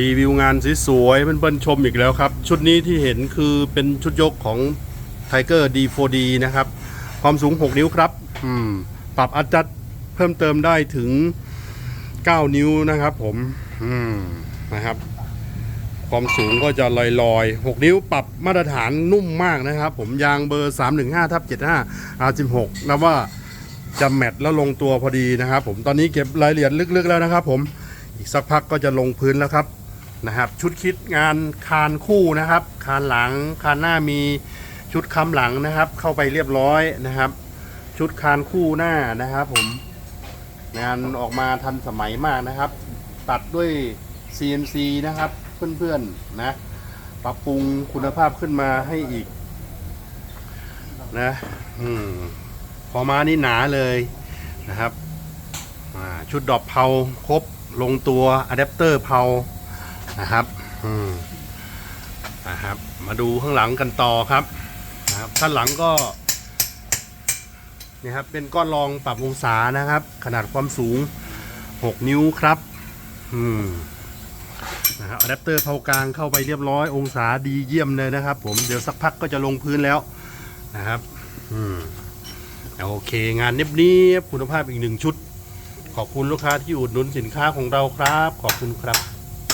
รีวิวงานสวยๆเพื่อนๆชมอีกแล้วครับ ชุดนี้ที่เห็นคือเป็นชุดยกของ Tiger D4D นะครับ ความสูง 6 นิ้วครับอืมปรับอัดจัดเพิ่มเติมได้ถึง 9 นิ้วนะครับผมอืมนะครับ ความสูงก็จะลอยๆ 6 นิ้วปรับมาตรฐานนุ่มมากนะครับ ผมยางเบอร์ 315ทับ75 R16 นับว่าจะแมทแล้วลงตัวพอดีนะครับผมตอนนี้เก็บรายละเอียดลึกๆแล้วนะครับผม อีกสักพักก็จะลงพื้นแล้วครับนะครับ ชุดคิดงานคานคู่นะครับ คานหลังคานหน้ามีชุดค้ำหลังนะครับ เข้าไปเรียบร้อยนะครับ ชุดคานคู่หน้านะครับ ผมงานออกมาทันสมัยมากนะครับ ตัดด้วย CNC นะครับ เพื่อนๆนะ ปรับปรุงคุณภาพขึ้นมาให้อีกนะอืมพอมานี่หนาเลยนะครับชุดดอกเผาครบ ลงตัวอะแดปเตอร์เผานะครับอืมนะครับ มาดูข้างหลังกันต่อครับนะครับข้างหลังก็นี่ครับเป็นก้อนรองปรับองศานะครับ ขนาดความสูง 6 นิ้วครับอืมนะครับอะแดปเตอร์เผากลางเข้าไปเรียบร้อยองศาดีเยี่ยมเลยนะครับ ผมเดี๋ยวสักพักก็จะลงพื้นแล้วนะครับ อืมโอเค งานเนียบๆคุณภาพอีกหนึ่งชุด ขอบคุณลูกค้าที่อุดหนุนสินค้าของเราครับ ขอบคุณครับ